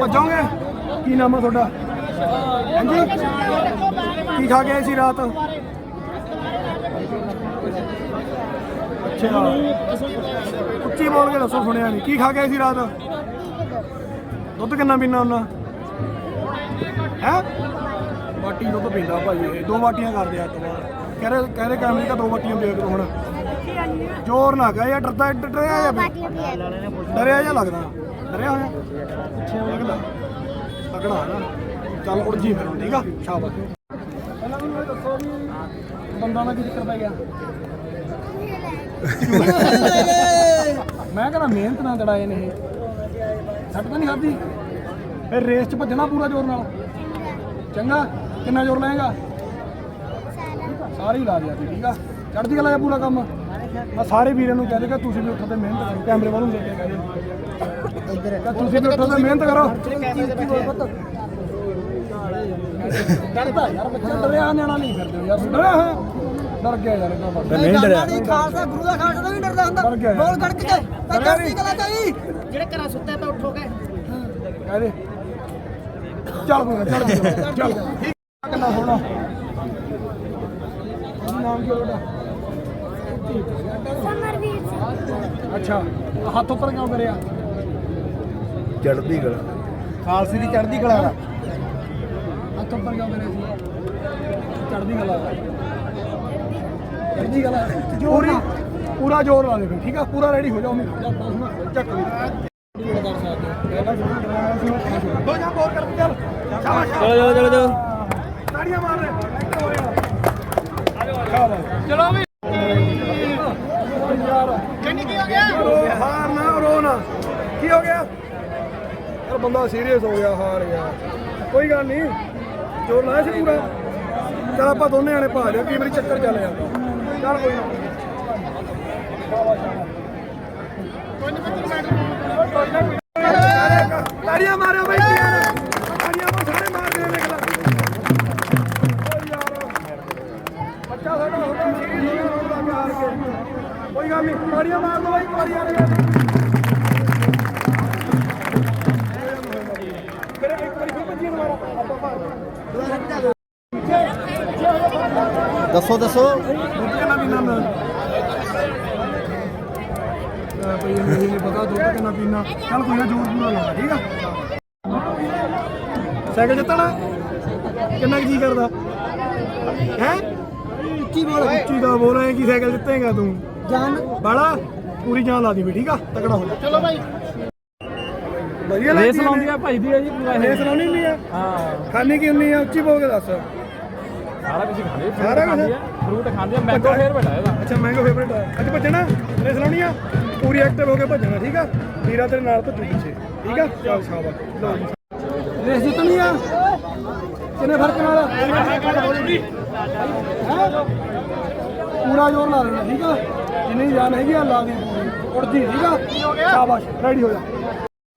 ਭੱਜੋਗੇ? ਕੀ ਨਾਮ ਆ ਤੁਹਾਡਾ? ਹਾਂਜੀ? ਕੀ ਖਾ ਕੇ ਆਏ ਸੀ ਰਾਤ? ਅੱਛਾ। ਉੱਚੀ ਬੋਲ ਕੇ ਦੱਸੋ ਸੁਣਿਆ ਨਹੀਂ। ਕੀ ਖਾ ਕੇ ਆਏ ਸੀ ਰਾਤ? ਦੁੱਧ ਕਿੰਨਾ ਪੀਣਾ ਉਹਨਾਂ ਹੈ? ਬਾਟੀ ਦੁੱਧ ਪੀਂਦਾ ਭਾਈ ਇਹ। ਦੋ ਬਾਟੀਆਂ ਕਰਦੇ ਆ ਤੋਂ ਬਾਅਦ ਕਹਿ ਰਹੇ ਕਹਿ ਰਹੇ ਕੈਮਰੇ ਦਾ ਦੋ ਬਾਟੀਆਂ ਦੇ ਦਿਓ ਹੁਣ। ਜ਼ੋਰ ਨਾ ਗਾ ਯਾਰ ਡਰਦਾ ਡਰਿਆ ਜਾਂ ਡਰਿਆ ਜਾਂ ਲੱਗਦਾ? ਡਰਿਆ ਹੋਇਆ? ਲੱਗਦਾ। ਤਕੜਾ ਨਾ। ਚੱਲ ਉੜ ਜੀ ਫਿਰ ਠੀਕ ਆ? ਸ਼ਾਬਾਸ਼। ਪਹਿਲਾਂ ਮੈਨੂੰ ਇਹ ਦੱਸੋ ਵੀ ਬੰਦਾ ਦਾ ਕੀ ਚੱਕਰ ਪੈ ਗਿਆ? ਮੈਂ ਕਹਿੰਦਾ ਮਿਹਨਤ ਨਾਲ ਦੜਾਏ ਨੇ ਇਹ। ਸੱਟ ਤਾਂ ਨਹੀਂ ਖਾਦੀ ਫਿਰ ਰੇਸ 'ਚ ਭੱਜਣਾ ਪੂਰਾ ਜ਼ੋਰ ਨਾਲ। ਚੰਗਾ? ਕਿੰਨਾ ਜ਼ੋਰ ਲਾਏਗਾ? ਸਾਰੇ। ਲਾ ਦਿਆ ਜੀ ਠੀਕ ਆ? ਚੜ੍ਹਦੀ ਕਲਾ ਪੂਰਾ ਕੰਮ? ਮੈਂ ਸਾਰੇ ਵੀਰਾਂ ਨੂੰ ਕਹਿ ਦੇਗਾ ਤੁਸੀਂ ਵੀ ਉੱਠੋ ਤੇ ਮਿਹਨਤ ਕਰੋ ਕੈਮਰੇ ਵੱਲ ਨੂੰ ਦੇਖ ਕੇ ਇੱਧਰ ਤੁਸੀਂ ਵੀ ਉੱਠੋ ਤੇ ਮਿਹਨਤ ਕਰੋ। ਡਰਦਾ ਯਾਰ ਬੱਚਾ ਡਰਿਆ ਨਿਆਣਾ ਨਹੀਂ ਫਿਰਦੇ ਯਾਰ ਡਰਿਆ ਹੈ। ਡਰ ਗਿਆ ਯਾਰ ਇਹਨਾਂ ਦਾ ਨਹੀਂ ਡਰਦਾ ਨਹੀਂ ਖਾਲਸਾ ਗੁਰੂ ਦਾ ਖਾਲਸਾ ਤਾਂ ਵੀ ਡਰਦਾ ਹੁੰਦਾ। ਡਰ ਗਿਆ ਯਾਰ। ਬੋਲ ਗੜਕ ਕੇ ਤਾਂ ਡਰਿਆ ਚੜ੍ਹਦੀ ਨੀ। ਕਲਾ ਚਾਹੀ ਜਿਹੜੇ ਘਰਾਂ ਸੁੱਤੇ ਪਏ ਉੱਠੋਗੇ ਕਹਿ ਦੇ। ਚੱਲ ਬੋਲ ਚੱਲ ਬੋਲ, ਚੱਲ। ਕਿੰਨਾ ਸੋਹਣਾ। ਉਹਦਾ ਨਾਮ ਕੀ ਉਹਦਾ ਸਮਰਵੀਰ ਸਿੰਘ ਅੱਛਾ ਹੱਥ ਉੱਪਰ ਕਿਉਂ ਕਰਿਆ? ਚੜ੍ਹਦੀ ਕਲਾ। ਖਾਲਸੇ ਦੀ ਚੜ੍ਹਦੀ ਕਲਾ ਦਾ। ਹੱਥ ਉੱਪਰ ਕਿਉਂ ਕਰਿਆ ਸੀ? ਚੜ੍ਹਦੀ ਕਲਾ ਦਾ। ਚੜ੍ਹਦੀ ਕਲਾ। ਪੂਰੀ ਪੂਰਾ ਜ਼ੋਰ ਲਾ ਦੇ ਠੀਕ ਆ? ਪੂਰਾ ਰੈਡੀ ਹੋ ਜਾਓ ਮੈਂ ਚੱਕ ਲਈ ਦੋ ਜਾਂ ਬੋਰ ਕਰ ਚੱਲ। ਸ਼ਾਬਾਸ਼ ਚਲੋ। ਚਲੋ ਚਲੋ ਤਾੜੀਆਂ ਮਾਰ ਰਹੇ ਐਕਟਿਵ ਹੋ ਜਾ ਸ਼ਾਬਾਸ਼ ਚਲੋ ਵੀ। ਯਾਰ। ਜੰਨੀ ਕੀ ਹੋ ਗਿਆ? ਹਾਰ ਨਾ ਰੋ ਨਾ ਕੀ ਹੋ ਗਿਆ? ਯਾਰ ਬੰਦਾ ਸੀਰੀਅਸ ਹੋ ਗਿਆ ਹਾਰ ਗਿਆ ਕੋਈ ਗੱਲ ਨਹੀਂ ਜੋਰ ਲਾਇਆ ਸੀ ਪੂਰਾ। ਚਲ ਆਪਾਂ ਦੋਨੇ ਆਣੇ ਪਾ ਲਿਓ ਕਈ ਵਾਰੀ ਚੱਕਰ ਚੱਲ ਜਾਂਦਾ। ਚੱਲ ਕੋਈ ਨਾ। ਤਾੜੀਆਂ ਮਾਰਿਓ ਬਈ। ਯਾਰ ਤਾੜੀਆਂ ਕੇ ਕੋਈ ਗੱਲ ਨਹੀਂ ਤਾੜੀਆਂ ਮਾਰ ਲਓ ਬਈ ਇੱਕ ਵਾਰੀ ਯਾਰ ਫਿਰ ਇੱਕ ਵਾਰੀ ਫਿਰ ਭੱਜੀ ਮਾਰੋ ਆਪਾਂ ਭਾਰ ਦੱਸੋ ਦੱਸੋ ਦੁੱਧ ਕਿੰਨਾ ਪੀਣਾ ਮੈਂ ਭਈ ਮੈਨੂੰ ਨਹੀਂ ਪਤਾ ਦੁੱਧ ਕਿੰਨਾ ਪੀਣਾ ਚੱਲ ਕੋਈ ਨਾ ਜੋਰ ਪੂਰਾ ਲਾਉਣਾ ਠੀਕ ਆ? ਸਾਈਕਲ ਜਿੱਤਣਾ? ਕਿੰਨਾ ਜੀ ਕਰਦਾ? ਹੈ? ਉੱਚੀ ਬੋਲ? ਉੱਚੀ ਦਾ ਬੋਲ ਐ ਕੀ ਸਾਈਕਲ ਜਿੱਤੇਗਾ ਤੂੰ? ਜਾਨ। ਬਾਲਾ ਪੂਰੀ ਜਾਨ ਲਾ ਦੀ ਵੀ ਠੀਕ ਆ? ਤਕੜਾ ਹੋ ਜਾ। ਚਲੋ ਭਾਈ ਵਧੀਆ ਰੇਸ ਲੱਗਦੀ ਲਾਉਂਦੀ ਆ ਭਜਦੀ ਆ ਜੀ ਪੂਰਾ ਇਹ। ਰੇਸ ਲਾਉਣੀ ਨਹੀਂ ਆ? ਹਾਂ। ਖਾਣੀ ਕੀ ਹੁੰਦੀ ਆ? ਉੱਚੀ ਬੋਲ ਕੇ ਦੱਸ। ਸਾਰਾ ਕੁਝ ਖਾਂਦੇ ਸਾਰਾ ਕੁਛ? ਖਾਂਦੀ ਆ ਫਰੂਟ ਖਾਂਦੀ ਆ ਮੈਂਗੋ ਫੇਰ ਬਟਾ ਇਹਦਾ। ਅੱਛਾ ਮੈਂਗੋ ਫੇਵਰੇਟ ਹੈ ਅੱਜ ਭੱਜਣਾ? ਰੇਸ ਲਾਉਣੀ ਆ? ਪੂਰੀ ਐਕਟਿਵ ਹੋ ਕੇ ਭੱਜਣਾ ਠੀਕ ਆ? ਵੀਰਾ ਤੇਰੇ ਨਾਲ ਭੱਜੂ ਪਿੱਛੇ ਠੀਕ ਆ? ਚੱਲ ਸ਼ਾਬਾਸ਼। ਲਓ ਜੀ ਰੇਸ ਜਿੱਤਣੀ ਆ? ਕਿੰਨੇ ਫ਼ਰਕ ਨਾਲ? ਪੂਰਾ ਜ਼ੋਰ ਲਾ ਦੇਣਾ ਠੀਕ ਆ? ਜਿੰਨੀ ਜਾਨ ਹੈਗੀ ਆ ਲਾ ਦੀ ਪੂਰੀ। ਉੜਦੀ ਠੀਕ ਆ? ਸ਼ਾਬਾਸ਼ ਰੈਡੀ ਹੋ ਜਾ।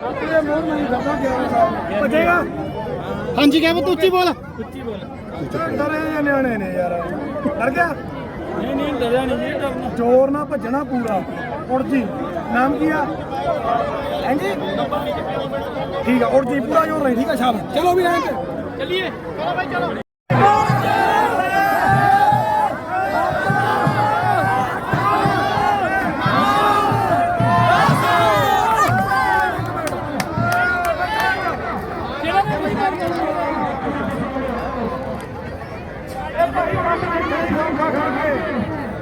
ਇਹ ਮੋਰ ਨਹੀਂ ਕਰਦਾ ਗਿਆ ਭੱਜੇਗਾ ਹਾਂਜੀ ਕਹਿ ਤੂੰ ਉੱਚੀ ਬੋਲ। ਡਰੇ ਜਿਹੇ ਨਿਆਣੇ ਨੇ ਯਾਰ। ਡਰ ਗਿਆ? ਨਹੀਂ ਨਹੀਂ ਡਰਿਆ ਨਹੀਂ ਜੀ ਡਰਨਾ। ਜ਼ੋਰ ਨਾਲ ਭੱਜਣਾ ਪੂਰਾ। ਉੜਦੀ। ਨਾਮ ਕੀ ਆ? ਹਾਂਜੀ? ਠੀਕ ਆ ਉੜਦੀ ਪੂਰਾ ਜ਼ੋਰ ਨਹੀਂ ਠੀਕ ਆ ਸ਼ਾਬਾਸ਼। ਚਲੋ ਵੀ ਐਂ ਚੱਲੀਏ। ਚਲੋ। ਭਾਈ ਚਲੋ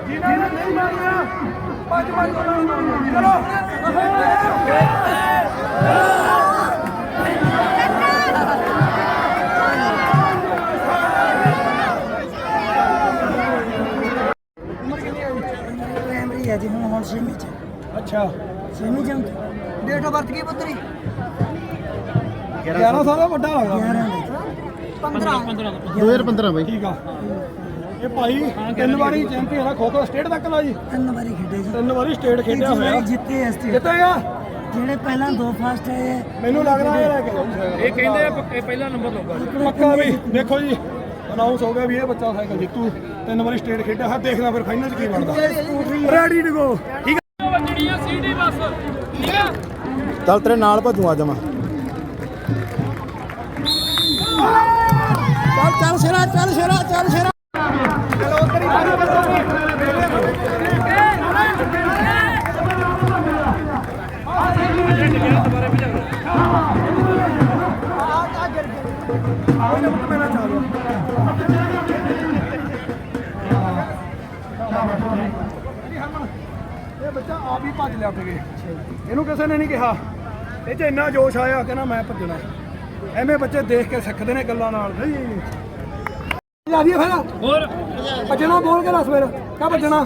ਜਿਹਨਾਂ ਨੇ ਨਹੀਂ ਮਾਰੀਆਂ ਪੰਜ ਪੰਜ ਉਹਨਾਂ ਨੂੰ ਮਾਰੀਆਂ। ਪ੍ਰਾਇਮਰੀ ਹੈ ਜੀ ਹੁਣ ਛੇਵੀਂ ਚ। ਅੱਛਾ। ਛੇਵੀਂ ਚ ਡੇਟ ਆਫ ਬਰਥ ਕੀ ਪੁੱਤਰੀ? 11 ਸਾਲ ਦਾ ਵੱਡਾ ਹੋਗਾ 15 2015 ਬਾਈ। ਠੀਕ ਆ। ਇਹ ਭਾਈ ਤਿੰਨ ਵਾਰੀ ਚੈਂਪੀਅਨ ਆ ਖੋ ਖੋ ਸਟੇਟ ਤੱਕ ਦਾ ਜੀ। ਤਿੰਨ ਵਾਰੀ ਖੇਡੇ ਜੀ। ਤਿੰਨ ਵਾਰੀ ਸਟੇਟ ਖੇਡਿਆ ਹੋਇਆ। ਜਿੱਤੇ ਇਸ ਤੇ ਜਿੱਤੇਗਾ ਜਿਹੜੇ ਪਹਿਲਾਂ ਦੋ ਫਸਟ ਆਏ ਮੈਨੂੰ ਲੱਗਦਾ ਇਹ ਇਹ ਕਹਿੰਦੇ ਆ ਪੱਕੇ ਪਹਿਲਾ ਨੰਬਰ ਲਊਗਾ। ਪੱਕਾ ਵੀ। ਦੇਖੋ ਜੀ। ਅਨਾਉਂਸ ਹੋ ਗਿਆ ਵੀ ਇਹ ਬੱਚਾ ਸਾਈਕਲ ਜਿੱਤੂ ਤਿੰਨ ਵਾਰੀ ਸਟੇਟ ਖੇਡਿਆ ਹਾਂ ਦੇਖਣਾ ਫਿਰ ਫਾਈਨਲ 'ਚ ਕੀ ਬਣਦਾ। ਰੈਡੀ ਟੂ ਗੋ ਠੀਕ ਵੱਜਣੀ ਆ ਸੀਡੀ ਬਸ ਚੱਲ ਤੇਰੇ ਨਾਲ ਭੱਜੂ ਅੱਜ ਮੈਂ ਚੱਲ ਚੱਲ ਸ਼ੇਰਾ ਚੱਲ ਸ਼ੇਰਾ ਚੱਲ ਸ਼ੇਰਾ। ਇਹ ਬੱਚਾ ਆਪ ਹੀ ਭੱਜ ਲਿਆ ਕੇ ਇਹਨੂੰ ਕਿਸੇ ਨੇ ਨਹੀਂ ਕਿਹਾ। ਇਹ 'ਚ ਇੰਨਾ ਜੋਸ਼ ਆਇਆ ਕਹਿੰਦਾ ਮੈਂ ਭੱਜਣਾ। ਐਵੇਂ ਬੱਚੇ ਦੇਖ ਕੇ ਸਿੱਖਦੇ ਨੇ ਗੱਲਾਂ ਨਾਲ। ਨਹੀਂ। ਜਾ ਰਹੀ ਫਿਰ। ਹੋਰ? ਭੱਜਣਾ ਬੋਲ ਕੇ ਦੱਸ ਫਿਰ। ਕਾ ਭੱਜਣਾ?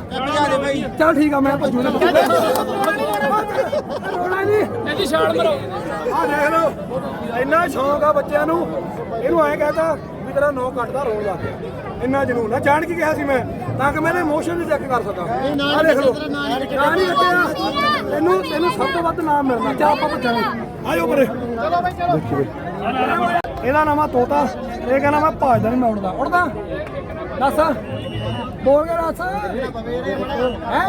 ਚੱਲ ਠੀਕ ਆ ਮੈਂ ਭੱਜੂ ਨਾ। ਰੋਣਾ ਨਹੀਂ ਇਹਦੀ ਛਾਲ ਮਰੋ। ਆ ਦੇਖ ਲਓ। ਇੰਨਾ ਸ਼ੌਂਕ ਆ ਬੱਚਿਆਂ ਨੂੰ। ਇਹਨੂੰ ਐਂ ਕਹਤਾ ਵੀ ਤੇਰਾ ਨੌ ਕੱਟਦਾ ਰੋਣ ਲੱਗ ਗਿਆ ਇੰਨਾ ਜਨੂਨ ਆ। ਜਾਣ ਕੀ ਕਿਹਾ ਸੀ ਮੈਂ? ਤਾਂ ਕਿ ਮੈਂ ਇਮੋਸ਼ਨ ਵੀ ਚੈੱਕ ਕਰ ਸਕਾਂ। ਆ ਦੇਖ ਲਓ। ਨਾਂ ਨਹੀਂ ਕੱਟਿਆ ਤੈਨੂੰ ਤੈਨੂੰ ਸਭ ਤੋਂ ਵੱਧ ਨਾਮ ਮਿਲਣਾ। ਚਾ ਆਪਾਂ ਭੱਜਾਂਗੇ। ਆਜੋ ਪਰੇ ਚਲੋ ਬਈ ਚਲੋ। ਇਹਦਾ ਨਾਮ ਆ ਤੋਤਾ। ਇਹ ਕਹਿੰਦਾ ਮੈਂ ਭੱਜਦਾ ਨਹੀਂ ਮੈਂ ਉੜਦਾ। ਉੜਦਾ। ਦੱਸ। ਬੋਲ ਕੇ ਦੱਸ। ਹੈ?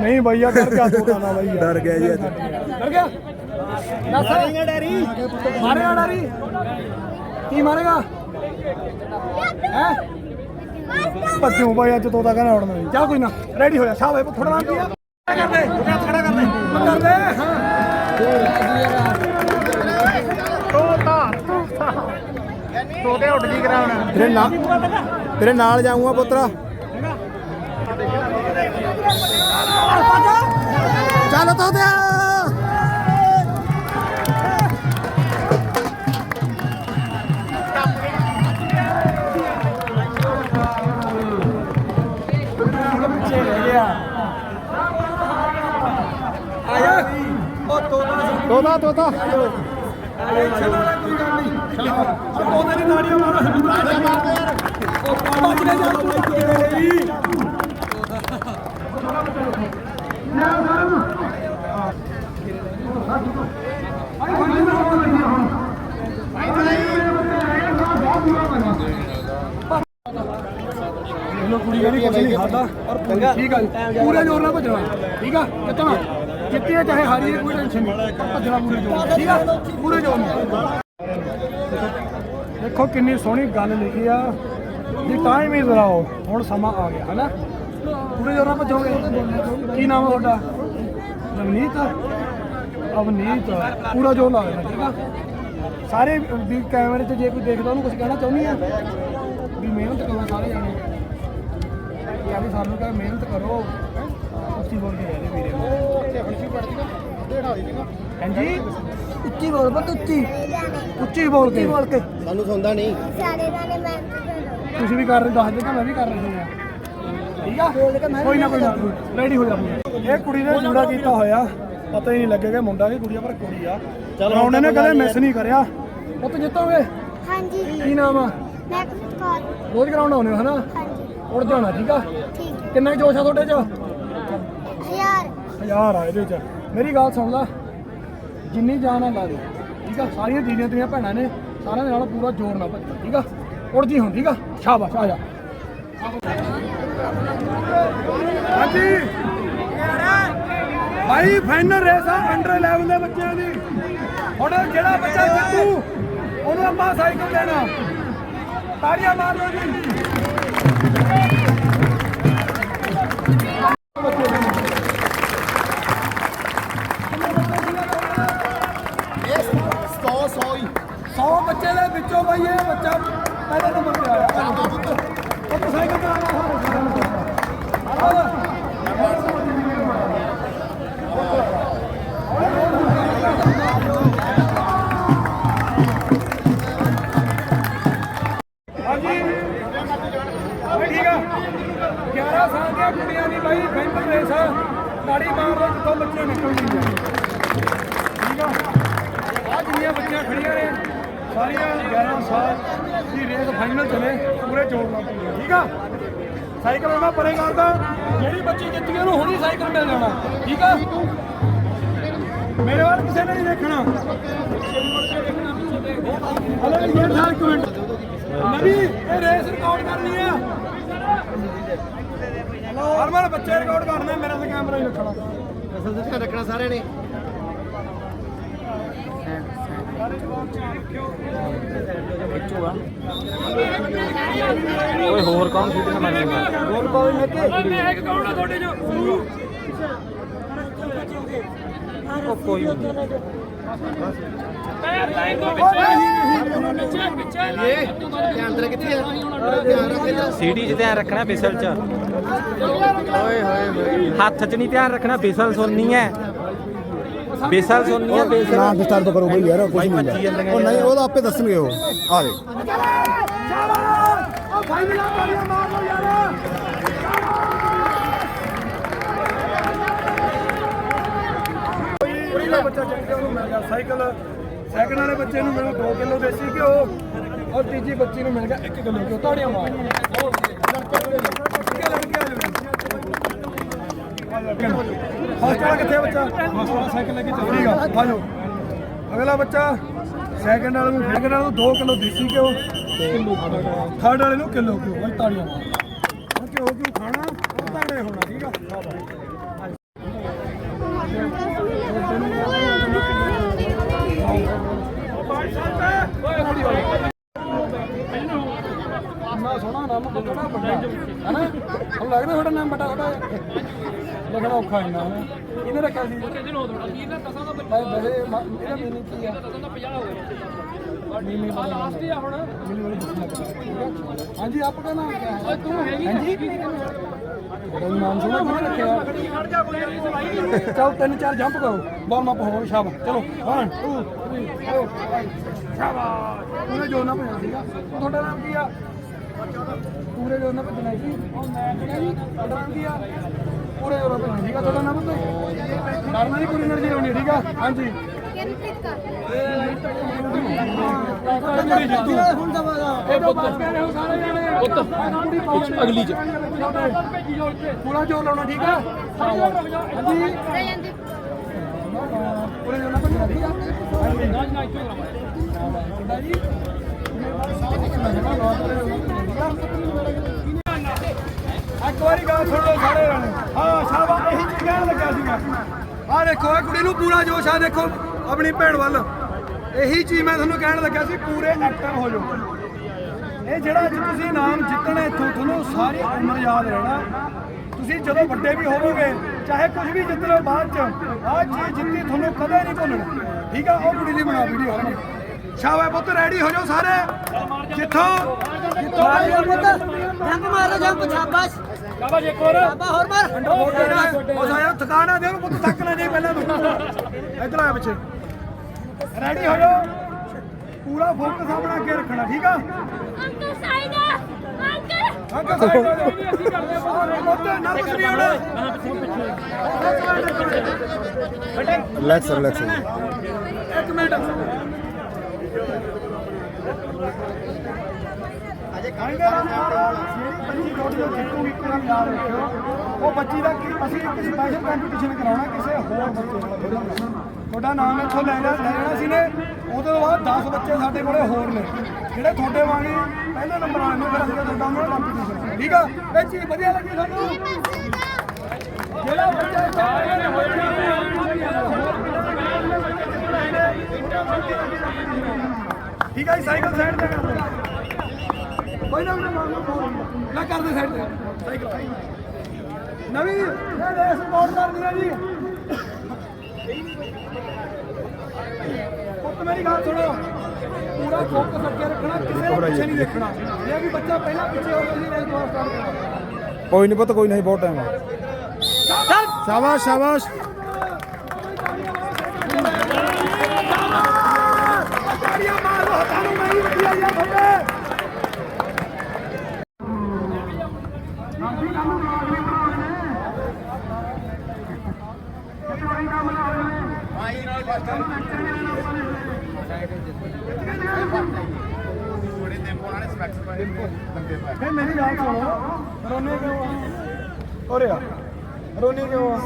ਨਹੀਂ ਭਈਆ ਡਰ ਗਿਆ ਤੋਤਾ ਨਾ ਭਈਆ ਡਰ ਗਿਆ ਜੀ ਅੱਜ। ਡਰ ਗਿਆ? ਦੱਸ। ਮਾਰੇਗਾ ਡੈਰੀ। ਮਾਰੇਗਾ ਡੈਰੀ? ਕੀ ਮਾਰੇਗਾ? ਹੈ ਭੱਜੂ ਬਾਈ ਅੱਜ ਤੋਤਾ ਕਹਿੰਦਾ ਉੜਨਾ ਨਹੀਂ ਚੱਲ ਕੋਈ ਨਾ ਰੈਡੀ ਹੋ ਜਾ ਸ਼ਾਬਾਸ਼ ਥੋੜਾ ਨਾਮ ਕੀ ਆ? ਕਰ ਦੇ ਹੱਥ ਖੜਾ ਕਰ ਦੇ ਕਰ ਦੇ ਹਾਂ ਤੋਤਾ ਤੋਤੇ ਉੱਡ ਜੀ ਕਰਾਉਣਾ ਤੇਰੇ ਨਾਲ ਤੇਰੇ ਨਾਲ ਜਾਊਂਗਾ ਪੁੱਤਰਾ। ਚੱਲ ਤੋਤਿਆ! ਗਿਆ ਆਇਆ। ਉਹ ਤੋਤਾ ਸੀ। ਤੋਤਾ ਤੋਤਾ। ਟੈਨਸ਼ਨ ਵਾਲਾ ਕੋਈ ਗੱਲ ਨਹੀਂ। ਸ਼ਾਬਾਸ਼ ਉਹ ਤੋਤੇ ਦੀ ਤਾੜੀਆਂ ਮਾਰੋ ਤਾੜੀਆਂ ਮਾਰੋ। ਯਾਰ ਉਹ ਬੱਜ ਕੇ ਜਾ ਤੂੰ ਕਿਵੇਂ ਲਈ। ਇਹਨੂੰ ਕੁੜੀ ਕਹਿੰਦੀ ਕੁਝ ਨਹੀਂ ਖਾਦਾ ਔਰ ਪੂਰਾ ਠੀਕ ਆ। ਪੂਰੇ ਜ਼ੋਰ ਨਾਲ ਭੱਜਣਾ। ਠੀਕ ਆ? ਜਿੱਤਣਾ। ਜਿੱਤੀਏ ਚਾਹੇ ਹਾਰੀਏ ਕੋਈ ਟੈਨਸ਼ਨ ਨਹੀਂ। ਭੱਜਣਾ ਪੂਰੇ ਜ਼ੋਰ ਨਾਲ। ਠੀਕ ਆ? ਪੂਰੇ ਜ਼ੋਰ ਨਾਲ। ਦੇਖੋ ਕਿੰਨੀ ਸੋਹਣੀ ਗੱਲ ਲਿਖੀ ਆ। ਦੀ ਟਾਈਮ ਇਜ਼ ਨਾਓ ਹੁਣ ਸਮਾਂ ਆ ਗਿਆ ਹਨਾ? ਪੂਰੇ ਜ਼ੋਰ ਨਾਲ ਭੱਜੋਗੇ? ਕੀ ਨਾਮ ਤੁਹਾਡਾ? ਨਵਨੀਤ ਅਵਨੀਤ। ਪੂਰਾ ਜ਼ੋਰ ਲਾ ਦੇਣਾ ਠੀਕ ਆ? ਸਾਰੇ ਵੀ ਕੈਮਰੇ 'ਚ ਜੇ ਕੋਈ ਦੇਖਦਾ ਉਹਨੂੰ ਕੁਝ ਕਹਿਣਾ ਚਾਹੁੰਦੀ ਆ? ਵੀ ਮਿਹਨਤ ਕਰੋ ਸਾਰੇ ਜਾਣੇ। ਯਾਰ ਵੀ ਸਾਨੂੰ ਕਹੇ ਮਿਹਨਤ ਕਰੋ। ਉੱਚੀ ਬੋਲ ਕੇ ਕਹਿੰਦੇ ਵੀਰੇ। ਹਾਂਜੀ? ਉੱਚੀ ਬੋਲ ਪੁੱਤ ਉੱਚੀ। ਉੱਚੀ ਬੋਲ ਕੇ। ਬੋਲ ਕੇ। ਸਾਨੂੰ ਸੁਣਦਾ ਨਹੀਂ। ਸਾਰੇ ਨਾਲੇ ਮਿਹਨਤ ਕਰੋ। ਤੁਸੀਂ ਵੀ ਕਰ ਰਹੇ ਦੱਸ ਦਿਓ ਮੈਂ ਵੀ ਕਰ ਰਹੀ ਹਾਂ। ਠੀਕ ਆ? ਕੋਈ ਨਾ ਕੋਈ ਨਾ। ਰੈਡੀ ਹੋ ਜਾ ਇਹ ਕੁੜੀ ਨੇ ਜੂੜਾ ਕੀਤਾ ਹੋਇਆ। ਪਤਾ ਹੀ ਨਹੀਂ ਲੱਗੇਗਾ ਮੁੰਡਾ ਕਿ ਕੁੜੀ ਆ ਪਰ ਕੁੜੀ ਆ। ਚਲੋ ਉਹਨੇ ਨੇ ਕਦੇ ਮਿਸ ਨਹੀਂ ਕਰਿਆ। ਉਹ ਤੇ ਜਿੱਤੋਗੇ? ਹਾਂਜੀ। ਕੀ ਨਾਮ ਆ? ਮੈਂ ਕੌਰ। ਰੋਜ਼ ਗਰਾਊਂਡ ਆਉਨੇ ਹੋ ਹਨਾ? ਉੜ ਜਾਣਾ ਠੀਕ ਆ? ਕਿੰਨਾ ਕੁ ਜੋਸ਼ ਆ ਤੁਹਾਡੇ 'ਚ? ਹਜ਼ਾਰ। ਹਜ਼ਾਰ ਆ ਇਹਦੇ 'ਚ। ਮੇਰੀ ਗੱਲ ਸੁਣ ਲੈ। ਜਿੰਨੀ ਜਾਨ ਆ ਲਾ ਦੇ ਠੀਕ ਆ? ਸਾਰੀਆਂ ਦੀਦੀਆਂ ਤੇਰੀਆਂ ਭੈਣਾਂ ਨੇ ਸਾਰਿਆਂ ਦੇ ਨਾਲ ਪੂਰਾ ਜ਼ੋਰ ਨਾਲ ਭੱਜਣਾ ਠੀਕ ਆ? ਉੜ ਜੀ ਹੁਣ ਠੀਕ ਆ? ਸ਼ਾਬਾਸ਼ ਆ ਜਾ। ਹਾਂਜੀ। ਭਾਈ ਫਾਈਨਲ ਰੇਸ ਆ ਅੰਡਰ 11 ਦੇ ਬੱਚਿਆਂ ਦੀ। ਹੁਣ ਜਿਹੜਾ ਬੱਚਾ ਜਿੱਤੂ ਉਹਨੂੰ ਆਪਾਂ ਸਾਈਕਲ ਦੇਣਾ। ਤਾੜੀਆਂ ਮਾਰ ਲਓ ਜੀ। 100 ਬੱਚੇ ਦੇ ਵਿੱਚੋਂ ਬਈ ਇਹ ਬੱਚਾ ਪਹਿਲੇ ਨੰਬਰ ਤੇ ਆਇਆ। ਉਹ ਸਾਈਕਲ ਚਲਾਉਣਾ ਹਾਂਜੀ। ਠੀਕ ਆ। 11 ਸਾਲ ਦੀਆਂ ਕੁੜੀਆਂ ਦੀ ਬਾਈ ਫੈਂਟਰ ਰੇਸ ਆ। ਤਾੜੀ ਮਾਰ ਲਓ, ਜਿੱਥੋਂ ਬੱਚੇ ਨਿਕਲਦੀ ਆ। ਠੀਕ ਆ। ਆ ਜਿੰਨੀਆਂ ਬੱਚੀਆਂ ਖੜੀਆਂ ਨੇ ਸਾਰੀਆਂ 11 ਸਾਲ ਦੀ ਰੇਸ ਫਾਈਨਲ ਚਲੇ, ਪੂਰੇ ਜੋੜ ਨਾਲ ਪੂਰੀਆਂ ਠੀਕ ਆ? ਸਾਈਕਲ ਉਹਨਾਂ ਪਰੇ ਕਰਦਾ, ਜਿਹੜੀ ਬੱਚੀ ਜਿੱਤ ਉਹਨੂੰ ਹੁਣੀ ਸਾਈਕਲ ਮਿਲ ਜਾਣਾ ਠੀਕ ਆ? ਮੇਰੇ ਵੱਲ ਕਿਸੇ ਨੇ ਨਹੀਂ ਦੇਖਣਾ। ਹਲੇ ਯਾਰ ਇੱਕ ਮਿੰਟ। ਨਵੀ, ਇਹ ਰੇਸ ਰਿਕਾਰਡ ਕਰਨੀ ਆ। ਹਰਮਨ, ਬੱਚੇ ਰਿਕਾਰਡ ਕਰਨੇ, ਮੇਰੇ ਤੇ ਕੈਮਰਾ ਹੀ ਰੱਖਣਾ। ਅਸਲ ਤੇ ਰੱਖਣਾ ਸਾਰਿਆਂ ਨੇ। ਓਏ ਹੋਰ ਕੌਣ ਸੀ ਤੇ ਮੈਂ ਗੋਲ ਪਾਵੇ ਮੈਂ ਕਿ ਉਹ ਕੋਈ ਇਹ ਧਿਆਨ ਤੇਰਾ ਕਿੱਥੇ ਆ ਧਿਆਨ ਰੱਖ ਇੱਧਰ ਸੀਡੀ 'ਚ ਧਿਆਨ ਰੱਖਣਾ ਬਿਸਲ 'ਚ। ਓਏ ਹੋਏ ਹੋਏ ਹੱਥ 'ਚ ਨਹੀਂ ਧਿਆਨ ਰੱਖਣਾ ਬਿਸਲ ਸੁਣਨੀ ਹੈ। ਬਿਸਲ ਸੁਣਨੀ ਹੈ ਬਿਸਲ। ਨਾ ਡਿਸਟਰਬ ਕਰੋ ਬਈ ਯਾਰ ਕੁਝ ਨਹੀਂ ਉਹ ਨਹੀਂ ਉਹ ਤਾਂ ਆਪੇ ਦੱਸਣਗੇ ਉਹ। ਆ ਦੇ ਉਹ ਭਾਈ ਮਿਲਾ ਤਾਲੀਆਂ ਮਾਰ ਲਓ ਯਾਰ ਕੋਈ ਦਾ ਬੱਚਾ ਚੱਕ ਕੇ ਉਹਨੂੰ ਮਿਲ ਗਿਆ ਸਾਈਕਲ। ਸੈਕਿੰਡ ਵਾਲੇ ਬੱਚੇ ਨੂੰ ਮਿਲਿਆ 2 ਕਿਲੋ ਦੇਸੀ ਘਿਓ। ਔਰ ਤੀਜੀ ਬੱਚੀ ਨੂੰ ਮਿਲ ਗਿਆ 1 ਕਿਲੋ ਘਿਓ। ਤਾੜੀਆਂ ਮਾਰ। ਫਸਟ ਕਿੱਥੇ ਆ ਬੱਚਾ? ਫਸਟ ਸਾਈਕਲ ਲੈ ਕੇ ਚੱਲ। ਠੀਕ ਆ ਆਜੋ ਅਗਲਾ ਬੱਚਾ ਸੈਕਿੰਡ ਵਾਲੇ ਨੂੰ ਸੈਕਿੰਡ ਵਾਲੇ ਨੂੰ 2 ਕਿਲੋ ਦੇਸੀ ਘਿਓ ਥਰਡ ਵਾਲੇ ਨੂੰ ਕਿਲੋ ਘਿਓ ਬਾਈ ਤਾੜੀਆਂ ਮਾਰ। ਹੁਣ ਘਿਓ ਘਿਓ ਖਾਣਾ? ਉਹ ਤਾੜੇ ਹੋਣਾ, ਠੀਕ ਆ? ਨਾ ਸੋਹਣਾ ਨਾਮ ਬੜਾ ਵੱਡਾ, ਹਨਾ? ਹੁਣ ਲੱਗਦਾ ਤੁਹਾਡਾ ਨਾਮ ਬੜਾ ਵੱਡਾ ਲਿਖਣਾ ਔਖਾ ਇੰਨਾ ਹੈ ਇਹਨੇ ਰੱਖਿਆ ਸੀ? ਬੱਚਾ। ਵੈਸੇ ਮ- ਇਹਦਾ ਮੀਨਿੰਗ ਕੀ ਹੈ ਦਸਾਂ ਦਾ 50 ਹੋ ਗਿਆ। ਮੀਨਿੰਗ ਆ ਲਾਸਟ ਹੀ ਆ ਹੁਣ। ਮੈਨੂੰ ਵਾਲੀ ਦੱਸਣਾ ਪੈਣਾ, ਠੀਕ ਹੈ ਹਾਂਜੀ ਆਪਕਾ ਨਾਮ ਕੀ ਹੈ? ਹਾਂਜੀ। ਬੜਾ ਨਾਮ ਸੋਹਣਾ ਕਿਹਨੇ ਰੱਖਿਆ? ਚਲ ਤਿੰਨ ਚਾਰ ਜੰਪ ਕਰੋ। ਵਾਰਮ ਅਪ ਹੋ ਸ਼ਾਬਾਸ਼। ਚਲੋ 1 2 3 ਸ਼ਾਬਾਸ਼। ਉਹਨੇ ਜੋ ਨਾ ਭਜਣਾ ਸੀਗਾ। ਤੁਹਾਡਾ ਨਾਮ ਕੀ ਆ? ਪੂਰੇ ਜੋ ਨਾ ਭਜਣਾ ਸੀ ਉਹ ਮੈਂ ਕਿਹਾ ਜੀ। ਤੁਹਾਡਾ ਨਾਮ ਕੀ ਆ? ਪੂਰੇ ਜੋਰਾਂ ਤੇ ਠੀਕ ਆ ਤੁਹਾਡਾ ਨਾਮ ਤੇ ਡਰਨਾ ਨਹੀਂ ਪੂਰੀ એનર્ਜੀ ਲਾਉਣੀ ਠੀਕ ਆ? ਹਾਂਜੀ। ਪੁੱਤ। ਅਗਲੀ ਚ। ਪੂਰਾ ਜੋਰ ਲਾਉਣਾ ਠੀਕ ਆ? ਹਾਂਜੀ। ਪੂਰੇ ਜੋਰ ਨਾਲ ਭੰਗੜਾ ਠੀਕ ਆ। ਹਾਂਜੀ। ਨਾ ਨਾ ਇੱਥੇ ਲਾਉਣਾ ਕਿੰਨਾ ਜੀ ਇੱਕ ਵਾਰੀ ਗੱਲ ਸੁਣ ਲਓ ਸਾਰੇ ਜਣੇ। ਹਾਂ, ਸ਼ਾਬਾਸ਼। ਇਹੀ ਚੀਜ਼ ਕਹਿਣ ਲੱਗਾ ਸੀਗਾ। ਆਹ ਦੇਖੋ, ਇਹ ਕੁੜੀ ਨੂੰ ਪੂਰਾ ਜੋਸ਼ ਆ, ਦੇਖੋ, ਆਪਣੀ ਭੈਣ ਵੱਲ। ਇਹੀ ਚੀਜ਼ ਮੈਂ ਤੁਹਾਨੂੰ ਕਹਿਣ ਲੱਗਾ ਸੀ, ਪੂਰੇ ਐਕਟਿਵ ਹੋ ਜਾਓ। ਇਹ ਜਿਹੜਾ ਅੱਜ ਤੁਸੀਂ ਨਾਮ ਜਿੱਤਣਾ ਇੱਥੋਂ ਤੁਹਾਨੂੰ ਸਾਰੀ ਉਮਰ ਯਾਦ ਰਹਿਣਾ। ਤੁਸੀਂ ਜਦੋਂ ਵੱਡੇ ਵੀ ਹੋਵੋਗੇ, ਚਾਹੇ ਕੁਝ ਵੀ ਜਿੱਤ ਲਓ ਬਾਅਦ ਚ, ਆਹ ਚੀਜ਼ ਜਿੱਤੀ ਤੁਹਾਨੂੰ ਕਦੇ ਨਹੀਂ ਭੁੱਲਣੀ। ਠੀਕ ਆ, ਉਹ ਕੁੜੀ ਦੀ ਬਣਾ ਵੀਡੀਓ ਸ਼ਾਬਾਸ਼ ਪੁੱਤ ਰੈਡੀ ਹੋ ਜਾਓ ਸਾਰੇ? ਜਿੱਥੋਂ ਜਿੱਥੋਂ ਮਾਰ ਮਾਰੋ ਜੰਪ ਸ਼ਾਬਾਸ਼। ਸ਼ਾਬਾਸ਼ ਇੱਕ ਹੋਰ ਬਾਬਾ ਹੋਰ ਮਾਰ। ਉਹ ਸਾਇਆ ਥਕਾਣਾ ਦੇ ਉਹਨੂੰ ਪੁੱਤ ਥੱਕ ਨਾ ਜਾਈ ਪਹਿਲਾਂ ਤੂੰ। ਇੱਧਰ ਆ ਪਿੱਛੇ। ਰੈਡੀ ਹੋ ਜਾਓ। ਪੂਰਾ ਫੋਕਸ ਆਪਣਾ ਅੱਗੇ ਰੱਖਣਾ ਠੀਕ ਆ? ਅੰਕਲ ਸਾਈਦਾ ਅੰਕਲ। ਅੱਗੇ ਸਾਈਡ ਹੋ ਜਾਓ ਪੁੱਤ। ਨਾ ਕੁਛ ਨਹੀਂ ਹੋਣਾ ਰਿਲੈਕਸ ਰਿਲੈਕਸ ਇੱਕ ਮਿੰਟ। ਜਿਹੜੀ ਬੱਚੀ ਤੁਹਾਡੀ ਉਹ ਜਿੱਤੂਗੀ ਇੱਕ ਵਾਰ ਯਾਦ ਰੱਖਿਓ, ਉਹ ਬੱਚੀ ਦਾ ਕੀ- ਅਸੀਂ ਇੱਕ ਸਪੈਸ਼ਲ ਕੰਪੀਟੀਸ਼ਨ ਕਰਾਉਣਾ ਕਿਸੇ ਹੋਰ ਬੱਚੇ ਨਾਲ। ਖੇਡਣ ਤੁਹਾਡਾ ਨਾਮ ਇੱਥੋਂ ਲੈ ਲੈਣਾ ਸੀ ਨੇ। ਉਹਦੇ ਤੋਂ ਬਾਅਦ 10 ਬੱਚੇ ਸਾਡੇ ਕੋਲੇ ਹੋਰ ਨੇ। ਜਿਹੜੇ ਤੁਹਾਡੇ ਵਾਂਗੇ ਪਹਿਲੇ ਨੰਬਰ ਵਾਲੇ ਨੇ, ਫਿਰ ਅਸੀਂ ਤੁਹਾਡਾ ਉਹਨਾਂ ਨਾਲ ਕੰਪੀਟੀਸ਼ਨ ਠੀਕ ਆ? ਇਹ ਚੀਜ਼ ਵਧੀਆ ਲੱਗੀ ਤੁਹਾਨੂੰ ਜਿਹੜਾ ਬੱਚਾ ਸਾਰੇ ਹੋਏ ਠੀਕ ਹੈ ਜੀ, ਸਾਈਕਲ ਸਾਈਡ ਤੇ ਕਰ ਦਿਓ ਕੋਈ ਨਾ ਕੋਈ ਮਾਰ ਲਓ ਨਾ ਕਰ ਦੇ ਸਾਈਡ ਤੇ। ਸਾਈਕਲ ਨਵੀਂ ਇਹ ਰੇਸ ਕਰਨੀ ਹੈ ਜੀ। ਪੁੱਤ ਮੇਰੀ ਗੱਲ ਸੁਣੋ। ਪੂਰਾ ਫੋਕਸ ਅੱਗੇ ਰੱਖਣਾ ਕਿਸੇ ਨੂੰ ਪਿੱਛੇ ਨਹੀਂ ਦੇਖਣਾ। ਇਹ ਵੀ ਬੱਚਾ ਪਹਿਲਾਂ ਪਿੱਛੇ ਹੋ ਗਿਆ ਸੀ ਰੇਸ ਸਟਾਰਟ ਕਰਨਾ। ਕੋਈ ਨਹੀਂ ਪਤਾ ਕੋਈ ਨਹੀਂ ਬਹੁਤ ਟਾਈਮ ਆ। ਸ਼ਾਬਾਸ਼ ਸ਼ਾਬਾਸ਼ ਤਾੜੀਆਂ ਮਾਰ ਲਓ ਹੱਥਾਂ ਨੂੰ ਮੈਂ ਹੀ ਵਧੀਆ ਯਾਰ ਤੁਹਾਡੇ ਇਹ ਮੇਰੀ ਗੱਲ ਸੁਣੋ ਰੋਨੇ ਕਿਉਂ ਆ ਉਰੇ ਆ ਰੋਨੇ ਕਿਉਂ ਆ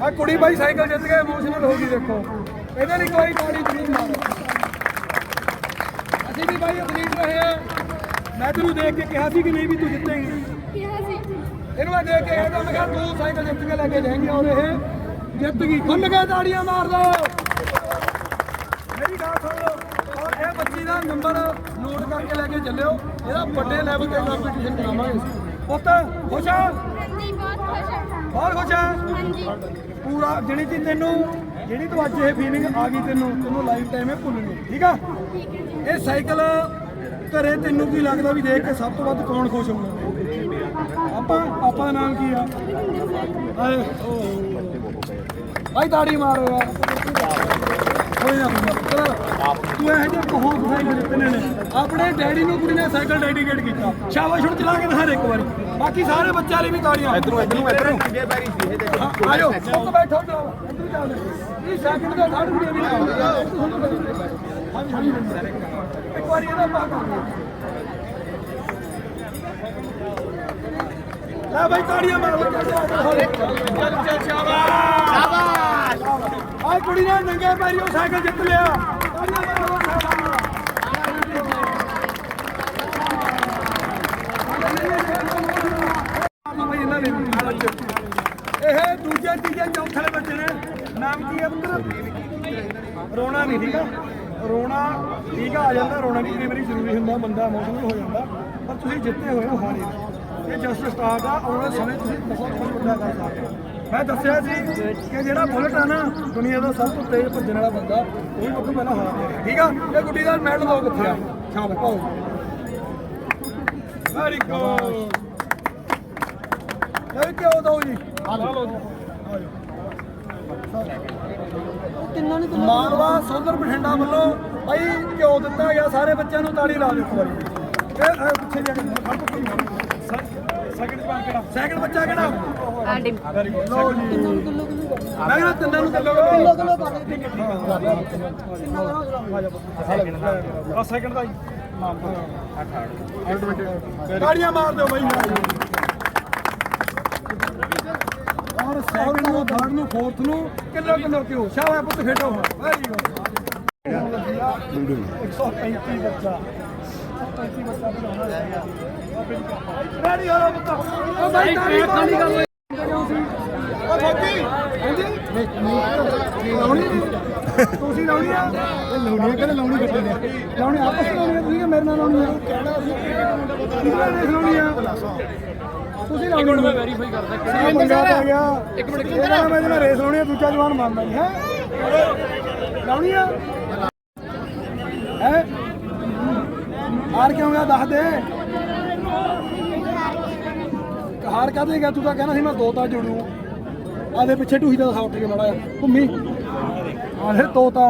ਆ ਕੁੜੀ ਬਾਈ ਸਾਈਕਲ ਜਿੱਤ ਕੇ ਇਮੋਸ਼ਨਲ ਹੋ ਗਈ ਦੇਖੋ ਇਹਦੇ ਲਈ ਕੋਈ ਤਾੜੀ ਜ਼ਰੂਰ ਮਾਰੋ ਅਸੀਂ ਵੀ ਬਾਈ ਐਥਲੀਟ ਰਹੇ ਆ ਮੈਂ ਤੈਨੂੰ ਦੇਖ ਕੇ ਕਿਹਾ ਸੀ? ਕਿ ਨਹੀਂ ਵੀ ਤੂੰ ਜਿੱਤੇਂਗੀ ਕਿਹਾ ਸੀ ਇਹਨੂੰ ਮੈਂ ਦੇਖ ਕੇ ਕਹਿੰਦਾ ਮੈਂ ਕਿਹਾ ਤੂੰ ਸਾਈਕਲ ਜਿੱਤ ਕੇ ਲੈ ਕੇ ਜਾਏਂਗੇ ਔਰ ਇਹ ਜਿੱਤ ਗਈ। ਖੁੱਲ ਕੇ ਤਾੜੀਆਂ ਮਾਰ ਦੋ। ਮੇਰੀ ਗੱਲ ਸੁਣ। ਲਓ ਔਰ ਇਹ ਬੱਚੀ ਦਾ ਨੰਬਰ ਨੋਟ ਕਰਕੇ ਲੈ ਕੇ ਚੱਲਿਓ। ਇਹਦਾ ਵੱਡੇ ਲੈਵਲ ਤੇ ਕੰਪੀਟੀਸ਼ਨ ਕਰਾਵਾਂਗੇ ਪੁੱਤ ਖੁਸ਼ ਆ? ਹਾਂਜੀ ਬਹੁਤ ਖੁਸ਼ ਹਾਂ ਬਹੁਤ ਖੁਸ਼ ਆ? ਹਾਂਜੀ। ਪੂਰਾ ਜਿਹੜੀ ਕਿ ਤੈਨੂੰ ਜਿਹੜੀ ਤੂੰ ਅੱਜ ਇਹ ਫੀਲਿੰਗ ਆ ਗਈ ਤੈਨੂੰ ਤੈਨੂੰ ਲਾਈਫ ਟਾਈਮ ਇਹ ਭੁੱਲਣੀ। ਠੀਕ ਆ? ਠੀਕ ਹੈ ਜੀ। ਇਹ ਸਾਈਕਲ ਘਰੇ ਤੈਨੂੰ ਕੀ ਲੱਗਦਾ ਵੀ ਦੇਖ ਕੇ ਸਭ ਤੋਂ ਵੱਧ ਕੌਣ ਖੁਸ਼ ਹੋਊਗਾ ਆਪਾਂ ਆਪਾਂ ਦਾ ਨਾਮ ਕੀ ਆ? ਭਾਈ ਤਾੜੀ ਮਾਰੋ ਯਾਰ ਕੋਈ ਨਾ। ਚਲੋ, ਤੂੰ ਇਹ ਜਿਹੇ ਬਹੁਤ ਸਾਈਕਲ ਜਿੱਤਨੇ ਨੇ। ਆਪਣੇ ਡੈਡੀ ਨੂੰ ਕੁੜੀ ਨੇ ਸਾਈਕਲ ਡੈਡੀਕੇਟ ਕੀਤਾ। ਸ਼ਾਬਾਸ਼ ਹੁਣ ਚਲਾ ਕੇ ਦਿਖਾ ਇੱਕ ਵਾਰੀ। ਬਾਕੀ ਸਾਰੇ ਬੱਚਿਆਂ ਲਈ ਵੀ ਤਾੜੀਆਂ। ਇਧਰੋਂ ਇਧਰੋਂ ਇਧਰੋਂ। ਆਜੋ ਉੱਥੇ ਬੈਠੋ ਜਾਓ ਇੱਧਰ ਚੱਲ ਇਹ ਸੈਕਿੰਡ ਦਾ ਥਰਡ ਵੀ ਵੀ ਨਾ ਇੱਕ ਵਾਰੀ ਇਹਦਾ ਪਾ ਲੈ ਭਾਈ ਤਾੜੀਆਂ ਮਾਰੋ ਚੱਲ ਚੱਲ ਚੱਲ। ਸ਼ਾਬਾਸ਼। ਸ਼ਾਬਾਸ਼। ਆਹ ਕੁੜੀ ਨੇ ਨੰਗੇ ਪੈਰੀ ਉਹ ਸਾਈਕਲ ਜਿੱਤ ਲਿਆ। ਤਾੜੀਆਂ ਮਾਰੋ ਸ਼ਾਬਾਸ਼ ਆਹ ਭਾਈ ਇਹਨਾਂ ਨੇ ਵੀ ਨਾਲ ਬੱਚੇ। ਇਹ ਦੂਜੇ ਤੀਜੇ ਚੌਥੇ ਬੱਚੇ ਨੇ। ਨਾਮ ਕੀ ਹੈ ਪੁੱਤਰ? ਰੋਣਾ ਨਹੀਂ ਠੀਕ ਆ? ਰੋਣਾ ਠੀਕ ਆ ਆ ਜਾਂਦਾ। ਰੋਣਾ ਵੀ ਕਈ ਵਾਰੀ ਜ਼ਰੂਰੀ ਹੁੰਦਾ ਬੰਦਾ ਇਮੋਸ਼ਨਲ ਹੋ ਜਾਂਦਾ। ਪਰ ਤੁਸੀਂ ਜਿੱਤੇ ਹੋਏ ਹੋ ਹਾਰੇ। ਇਹ ਜਸਟ ਸਟਾਰਟ ਆ ਆਉਣ ਵਾਲੇ ਸਮੇਂ 'ਚ ਤੁਸੀਂ ਬਹੁਤ ਕੁਝ ਵੱਡਾ ਕਰ ਸਕਦੇ ਹੋ। ਮੈਂ ਦੱਸਿਆ ਸੀ ਕਿ ਜਿਹੜਾ ਬੁਲਟ ਆ ਨਾ ਦੁਨੀਆ ਦਾ ਸਭ ਤੋਂ ਤੇਜ਼ ਭੱਜਣ ਵਾਲਾ ਬੰਦਾ ਉਹ ਤੋਂ ਪਹਿਲਾਂ ਹਾਰ ਗਿਆ। ਠੀਕ ਆ? ਇਹ ਗੁੱਡੀ ਦਾ ਮੈਡਲ ਦੋ ਕਿੱਥੇ ਆ? ਸ਼ਾਬਾਸ਼ ਪਾਓ। ਵੈਰੀ ਗੁੱਡ ਇਹ ਕਿਉਂ ਦੋ ਜੀ। ਆ ਲਓ ਜੀ ਆ ਜਾਓ ਤਿੰਨਾਂ ਨੂੰ ਮਾਨਵਾ ਸੋਦਰ ਬਠਿੰਡਾ ਵੱਲੋਂ ਭਾਈ ਘਿਓ ਦਿੱਤਾ ਗਿਆ ਸਾਰੇ ਬੱਚਿਆਂ ਨੂੰ ਤਾੜੀ ਲਾ ਦਿਓ ਇੱਕ ਵਾਰੀ। ਇਹ ਪਿੱਛੇ ਜਾ ਕੇ। ਸੈਕਿੰਡ ਸੈਕਿੰਡ ਬੱਚਾ ਕਿਹੜਾ? ਆਂਟੀ। ਵੈਰੀ ਗੁੱਡ ਜੀ ਕਿਲੋ ਕਿਲੋ ਮੈਂ ਕਿਹਾ ਤਿੰਨਾਂ ਨੂੰ ਕਿਲੋ ਕਿਲੋ ਕਿਲੋ ਪਾ ਦੇ ਆ ਸੈਕਿੰਡ ਦਾ ਹੀ। ਤਾੜੀਆਂ ਮਾਰ ਦਿਓ ਬਾਈ। ਔਰ ਸੈਕਿੰਡ ਨੂੰ ਥਰਡ ਨੂੰ ਫੋਰਥ ਨੂੰ ਕਿਲੋ ਕਿਲੋ ਕਿਉਂ? ਸ਼ਾਬਾਸ਼ ਪੁੱਤ ਖੇਡੋ। ਵੈਰੀ ਗੁੱਡ 135 ਬੱਚਾ 135 ਬੱਚਾ ਬਣਾਉਣਾ ਹੈ ਰੈਡੀ ਹੋ ਲਓ ਪੁੱਤ ਉਹ ਬਾਈ ਤਾੜੀ ਖਾਲੀ ਕਰ ਲਓ ਉਹ ਫੋਕੀ ਹਾਂਜੀ ਤੁਸੀਂ ਲਾਉਣੀ ਆ ਲਾਉਣੀ ਕਹਿੰਦੇ ਲਾਉਣੀ ਕੱਟੇ ਨੇ ਲਾਉਣੀ ਆਪਸ ਵਿੱਚ ਲਾਉਣੀ ਤੁਸੀਂ ਮੇਰੇ ਨਾਲ ਲਾਉਣੀ ਆ? ਕਹਿਣਾ ਸੀ ਕਿਹੜਾ ਰੇਸ ਲਾਉਣੀ ਆ, ਤੁਸੀਂ ਲਾਉਣੀ ਮੈਂ ਵੈਰੀਫਾਈ ਕਰਦਾ ਕਿ ਪੰਗਾ ਪੈ ਗਿਆ ਇੱਕ ਮਿੰਟ ਇਹਦਾ ਮੈਂ ਇਹਦੇ ਰੇਸ ਲਾਉਣੀ ਆ ਦੂਜਾ ਜਵਾਨ ਮੰਨਦਾ ਨਹੀਂ ਹੈ ਲਾਉਣੀ ਆ? ਹੈ ਹਾਰ ਕਿਉਂ ਗਿਆ? ਦੱਸ ਦੇ। ਹਾਰ ਕਾਹਦੇ ਗਿਆ? ਤੂੰ ਤਾਂ ਕਹਿਣਾ ਸੀ ਮੈਂ ਦੋ ਤਾਂ ਜੋੜੂ ਆਦੇ ਪਿੱਛੇ ਢੂਹੀ ਦਾ ਸਾਫਟ ਕੇ ਮੜਾ ਘੁੰਮੀ। ਆਲੇ ਤੋਤਾ।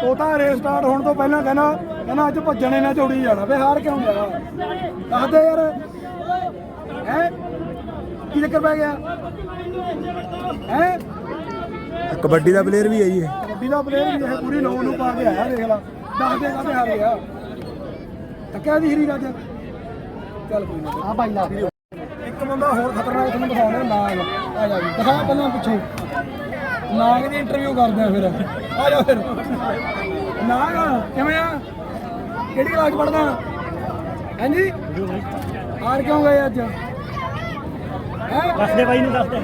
ਤੋਤਾ ਰੇਸ ਸਟਾਰਟ ਹੋਣ ਤੋਂ ਪਹਿਲਾਂ ਕਹਿੰਦਾ ਕਹਿੰਦਾ ਅੱਜ ਭੱਜਣੇ ਨਾ ਜੋੜੀ ਜਾਣਾ। ਵੇ ਹਾਰ ਕਿਉਂ ਗਿਆ? ਦੱਸ ਦੇ ਯਾਰ। ਹੈ? ਕੀ ਚੱਕਰ ਪੈ ਗਿਆ? ਹੈ? ਕਬੱਡੀ ਦਾ ਪਲੇਅਰ ਵੀ ਹੈ ਜੀ ਕਬੱਡੀ ਦਾ ਪਲੇਅਰ ਵੀ ਇਹ ਪੂਰੀ ਨੌ ਨੂੰ ਪਾ ਕੇ ਆਇਆ ਦੇਖ ਲਾ। ਦੱਸ ਦੇ ਕਾਹਦੇ ਹਾਰ ਗਿਆ। ਟੱਕਿਆ ਦੀ ਹੀਰੀ ਅੱਜ ਚੱਲ ਕੋਈ ਨਾ। ਆ ਬਾਈ ਲਾ ਇੱਕ ਬੰਦਾ ਹੋਰ ਖਤਰਨਾਕ ਤੁਹਾਨੂੰ ਦਿਖਾਉਣਾ ਨਾਗ। ਆ ਜਾ ਜੀ। ਦਿਖਾ ਪਹਿਲਾਂ ਪਿੱਛੇ। ਨਾਗ ਦੀ ਇੰਟਰਵਿਊ ਕਰਦੇ ਆ ਫਿਰ। ਆ ਜਾ ਫਿਰ। ਨਾਗ ਕਿਵੇਂ ਆ? ਕਿਹੜੀ ਕਲਾਸ ਪੜਦਾ ਹਾਂਜੀ? ਹਾਰ ਕਿਉਂ ਗਏ ਅੱਜ? ਹੈ? ਦੱਸ ਦੇ ਬਾਈ ਨੂੰ ਦੱਸ ਦੇ।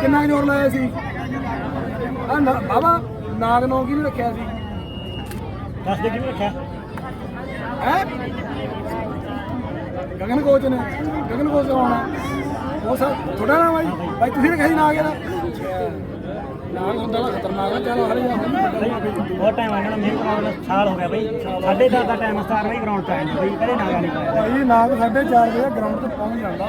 ਕਿੰਨਾ ਕੁ ਜ਼ੋਰ ਲਾਇਆ ਸੀ? ਆ ਨਾ ਬਾਬਾ ਨਾਗ ਨੋ ਕੀ ਰੱਖਿਆ ਸੀ? ਦੱਸ ਦੇ ਕਿਵੇਂ ਰੱਖਿਆ? ਹੈ? ਗਗਨ ਕੋਚ ਨੇ ਗਗਨ ਕੋਚ ਆਉਣਾ। ਉਹ ਸਰ ਥੋੜਾ ਨਾ ਬਾਈ ਬਾਈ ਤੁਸੀਂ ਸੀ ਨਾਗ ਇਹਦਾ ਨਾਗ ਹੁੰਦਾ ਨਾ ਖਤਰਨਾਕ ਆ ਚਲੋ ਹਰੇ ਜਾ ਬਹੁਤ ਟਾਈਮ ਆ ਨੂੰ ਮਿਹਨਤ ਕਰਾਉਣ ਸਾਲ ਹੋ ਗਿਆ ਬਈ। ਸਾਢੇ ਦਾ ਟਾਈਮ ਸਟਾਰ ਬਈ ਗਰਾਊਂਡ 'ਚ ਆਇਆ ਬਈ ਕਦੇ ਨਾਗਾ ਨਹੀਂ ਪਾਇਆ ਭਾਈ ਨਾਗ 4:30 ਵਜੇ ਗਰਾਊਂਡ ਤੇ ਪਹੁੰਚ ਜਾਂਦਾ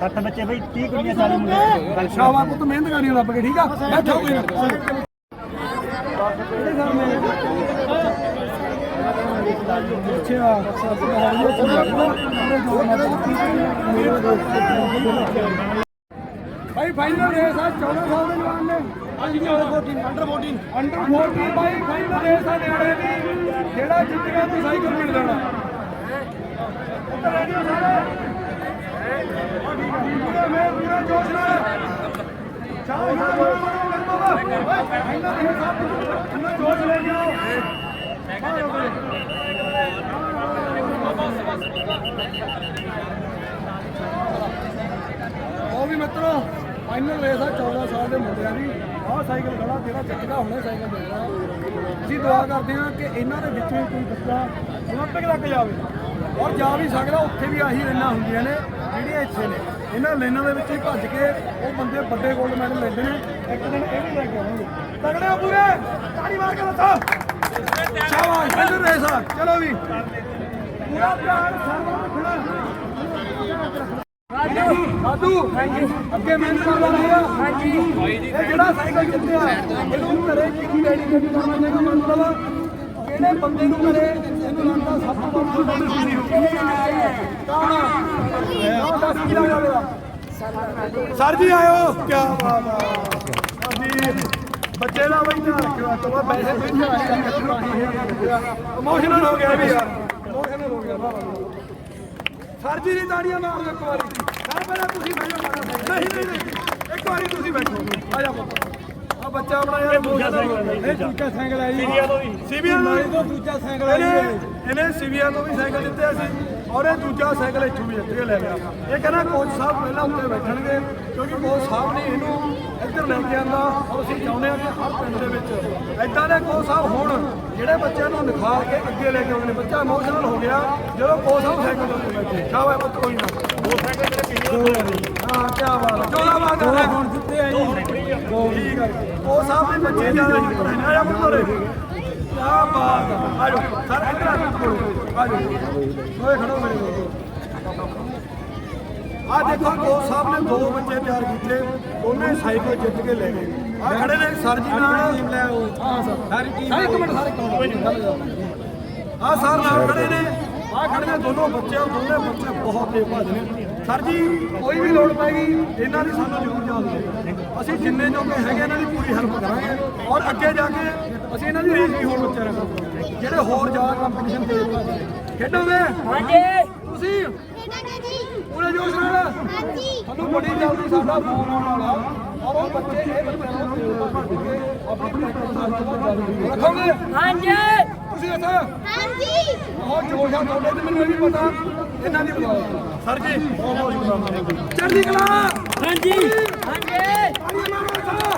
ਸੱਤ ਬੱਚੇ ਬਈ 30 ਕੁੜੀਆਂ 40 ਮੁੰਡੇ। ਸ਼ਾਬਾਸ਼ ਪੁੱਤ ਮਿਹਨਤ ਕਰਨੀ ਰੱਬ ਕੇ ਠੀਕ ਆ? ਬੈਠੋ ਕੋਈ ਨਾ ਕਿਹੜੇ ਘਰ ਮੇ ਅੱਛਾ ਭਾਈ ਫਾਈਨਲ ਰੇਸ ਆ 14 ਸਾਲ ਦੇ ਜਵਾਨ ਨੇ। ਹਾਂਜੀ 14 ਅੰਡਰ 14 ਅੰਡਰ 14 ਭਾਈ ਫਾਈਨਲ ਰੇਸ ਆ ਨਿਆਣੇ ਦੀ। ਜਿਹੜਾ ਜਿੱਤ ਗਿਆ ਤੂੰ ਸਾਈਕਲ ਮਿਲ ਜਾਣਾ ਉੱਤਰ ਰੈਡੀ ਹੋ ਸਾਰੇ ਮੈਂ ਪੂਰਾ ਜੋਸ਼ ਨਾਲ ਚਾਹੋ ਬਾਬਾ ਫਾਈਨਲ ਰੇਸ ਆ। ਜੋਸ਼ ਲੈ ਕੇ ਆਓ ਉਹ ਵੀ ਮਿੱਤਰੋ ਫਾਈਨਲ ਰੇਸ ਆ 14 ਸਾਲ ਦੇ ਮੁੰਡਿਆਂ ਦੀ। ਆਹ ਸਾਈਕਲ ਖੜਾ, ਜਿਹੜਾ ਜਿੱਤਦਾ ਹੁਣੇ ਸਾਈਕਲ ਦੇਣਾ ਅਸੀਂ ਦੁਆ ਕਰਦੇ ਹਾਂ ਕਿ ਇਹਨਾਂ ਦੇ ਵਿੱਚੋਂ ਕੋਈ ਬੱਚਾ ਓਲੰਪਿਕ ਤੱਕ ਜਾਵੇ। ਔਰ ਜਾ ਵੀ ਸਕਦਾ, ਉੱਥੇ ਵੀ ਆਹੀ ਲੈਣਾ ਹੁੰਦੀਆਂ ਨੇ, ਜਿਹੜੀਆਂ ਇੱਥੇ ਨੇ। ਇਹਨਾਂ ਲੈਣਾ ਦੇ ਵਿੱਚ ਹੀ ਭੱਜ ਕੇ ਉਹ ਬੰਦੇ ਵੱਡੇ 골ਡ ਮੈਡਲ ਲੈਂਦੇ ਨੇ। ਇੱਕ ਦਿਨ ਇਹ ਵੀ ਲੈ ਕੇ ਆਉਣਗੇ ਤਗੜੇ ਪੂਰੇ! ਤਾੜੀ ਮਾਰ ਕੇ ਦੱਸੋ! ਸ਼ਾਬਾਸ਼ ਫਾਈਨਲ ਰੇਸ ਚਲੋ ਵੀ ਪੂਰਾ ਧਿਆਨ ਸਰਵਰ ਰੱਖਣਾ ਸਾਧੂ ਅੱਗੇ ਮਿਹਨਤ ਕਰਦਾ ਰਹੇਗਾ ਹਾਂਜੀ। ਇਹ ਜਿਹੜਾ ਸਾਈਕਲ ਜਿੱਤਿਆ, ਇਹਨੂੰ ਘਰੇ ਕੀ ਡੈਡੀਕੇਟ ਕਰਨਾ ਚਾਹੀਦਾ ਮਤਲਬ ਜਿਹੜੇ ਬੰਦੇ ਨੂੰ ਘਰੇ ਇਹਨੂੰ ਲੱਗਦਾ ਸਭ ਤੋਂ ਵੱਧ ਕੌਣ ਦੱਸ ਕੀ ਲੱਗਦਾ ਸਰ ਜੀ ਆਇਓ ਕੀ ਬਾਤ ਆ। ਹਾਂਜੀ, ਬੱਚੇ ਦਾ ਬਈ ਧਿਆਨ ਤੋਂ ਪੈਸੇ ਕੋਈ ਇਮੋਸ਼ਨਲ ਹੋ ਗਿਆ ਵੀ ਯਾਰ। ਇਮੋਸ਼ਨਲ ਹੋ ਗਿਆ ਵਾਹ ਵਾਹ ਸਰ ਜੀ ਦੀ ਤਾੜੀਆਂ ਮਾਰ ਦਿਓ ਇੱਕ ਵਾਰੀ। ਸਰ ਪਹਿਲਾਂ ਤੁਸੀਂ ਬੈਠੋ ਨਹੀਂ ਨਹੀਂ ਨਹੀਂ ਇੱਕ ਵਾਰੀ ਤੁਸੀਂ ਬੈਠੋ। ਆ ਜਾ ਆ ਬੱਚਾ ਆਪਣਾ ਯਾਰ ਦੂਜਾ ਸਾਈਕਲ ਇਹ ਦੂਜਾ। ਸਾਈਕਲ ਜੀ। ਸੀਵੀਆ ਤੋਂ ਵੀ। ਸੀਵੀਆ ਤੋਂ ਦੂਜਾ ਸਾਈਕਲ ਹੈ ਇਹਨੇ ਸੀਵੀਆ ਤੋਂ ਵੀ ਸਾਈਕਲ ਦਿੱਤੇ ਸੀ ਔਰ ਇਹ ਦੂਜਾ ਸਾਈਕਲ ਇੱਥੋਂ ਵੀ ਕੇ ਲੈ ਗਿਆ। ਇਹ ਕਹਿੰਦਾ ਕੋਚ ਸਾਹਿਬ ਪਹਿਲਾਂ ਉੱਤੇ ਬੈਠਣਗੇ ਕਿਉਂਕਿ ਕੋਚ ਸਾਹਿਬ ਨੇ ਇਹਨੂੰ ਇੱਧਰ ਲੈ ਕੇ ਆਂਦਾ ਔਰ ਅਸੀਂ ਚਾਹੁੰਦੇ ਹਾਂ ਕਿ ਹਰ ਪਿੰਡ ਦੇ ਵਿੱਚ ਐਦਾਂ ਦੇ ਕੋਚ ਸਾਹਿਬ ਹੋਣ ਜਿਹੜੇ ਬੱਚਿਆਂ ਨੂੰ ਨਿਖਾਰ ਕੇ ਅੱਗੇ ਲੈ ਕੇ ਆਉਂਦੇ ਨੇ। ਬੱਚਾ ਇਮੋਸ਼ਨਲ ਹੋ ਗਿਆ ਜਦੋਂ ਕੋਚ ਸਾਹਿਬ ਸਾਈਕਲ ਉੱਤੇ ਬੈਠੇ। ਸ਼ਾਬਾਸ਼ ਪੁੱਤ ਕੋਈ ਨਾ। ਦੋ ਸਾਈਕਲ ਜਿਹੜੇ ਪਿਛਲੇ ਹਾਂ ਕੀ ਬਾਤ ਹੈ। ਚੋਲਾ ਬਾਤ ਹੈ ਹੁਣ ਜਿੱਤੇ ਆ ਜੀ ਠੀਕ ਹੈ ਕੋਚ ਸਾਹਿਬ ਦੇ ਬੱਚੇ ਜ਼ਿਆਦਾ ਜਿੱਤ ਰਹੇ ਨੇ ਆ ਪੁੱਤਰੇ ਕੀ ਬਾਤ ਹੈ ਆ ਜਾਓ ਸਰ ਇੱਧਰ ਆ ਜਾਓ ਆ ਜਾਓ ਓਏ ਖੜੋ ਮੇਰੇ ਕੋਲ ਆ ਦੇਖੋ ਕੋਚ ਸਾਹਿਬ ਨੇ ਦੋ ਬੱਚੇ ਤਿਆਰ ਕੀਤੇ ਦੋਨੇ ਸਾਈਕਲ ਜਿੱਤ ਕੇ ਲੈ ਗਏ। ਆ ਖੜੇ ਨੇ ਸਰ ਜੀ ਨਾਲ। ਟੀਮ ਲੈ ਆਓ। ਹਾਂ ਸਰ। ਸਾਰੀ ਟੀਮ ਇੱਕ ਮਿੰਟ ਸਾਰੇ ਕੋਲ ਆ ਸਰ ਨਾਲ ਖੜੇ ਨੇ। ਆ ਖੜੇ ਨੇ ਦੋਨੋਂ ਬੱਚੇ ਦੋਨੇ ਬੱਚੇ ਬਹੁਤ ਤੇਜ਼ ਨੇ। ਸਰ ਜੀ ਕੋਈ ਵੀ ਲੋੜ ਪੈਗੀ ਇਹਨਾਂ ਦੀ ਸਾਨੂੰ ਜ਼ਰੂਰ ਯਾਦ ਦਿਓ ਅਸੀਂ ਜਿੰਨੇ ਜੋਗੇ ਹੈਗੇ ਇਹਨਾਂ ਦੀ ਪੂਰੀ ਹੈਲਪ ਕਰਾਂਗੇ। ਔਰ ਅੱਗੇ ਜਾ ਕੇ ਅਸੀਂ ਇਹਨਾਂ ਦੀ ਰੇਸ ਵੀ ਹੋਰ ਬੱਚਿਆਂ ਨਾਲ ਕਰਾਂਗੇ ਜਿਹੜੇ ਹੋਰ ਜ਼ਿਆਦਾ ਕੰਪੀਟੀਸ਼ਨ ਦੇ ਖੇਡੋਗੇ? ਹਾਂਜੀ। ਤੁਸੀਂ? ਪੂਰੇ ਜੋਸ਼ ਨਾਲ। ਹਾਂਜੀ। ਤੁਹਾਨੂੰ ਬੜੀ ਜਲਦੀ ਸਾਡਾ ਫੋਨ ਆਉਣ ਵਾਲਾ। ਔਰ ਉਹ ਬੱਚੇ ਇਹ ਬੱਚਿਆਂ ਨੂੰ ਕੇ ਆਪਣੀ ਪ੍ਰੈਕਟਿਸ ਨਾਲ ਰੱਖੋਗੇ ਹਾਂਜੀ। ਤੁਸੀਂ ਇੱਥੇ? ਹਾਂਜੀ। ਬਹੁਤ ਜੋਸ਼ ਆ ਤੁਹਾਡੇ ਤੇ ਮੈਨੂੰ ਇਹ ਵੀ ਪਤਾ। ਇਹਨਾਂ ਦੀ ਬੁਲਾਓ। ਸਰ ਜੀ ਬਹੁਤ ਬਹੁਤ ਸ਼ੁਕਰਾਨਾ। ਚੜ੍ਹਦੀ ਕਲਾ। ਹਾਂਜੀ। ਤਾੜੀਆਂ ਮਾਰੋ ਸਰ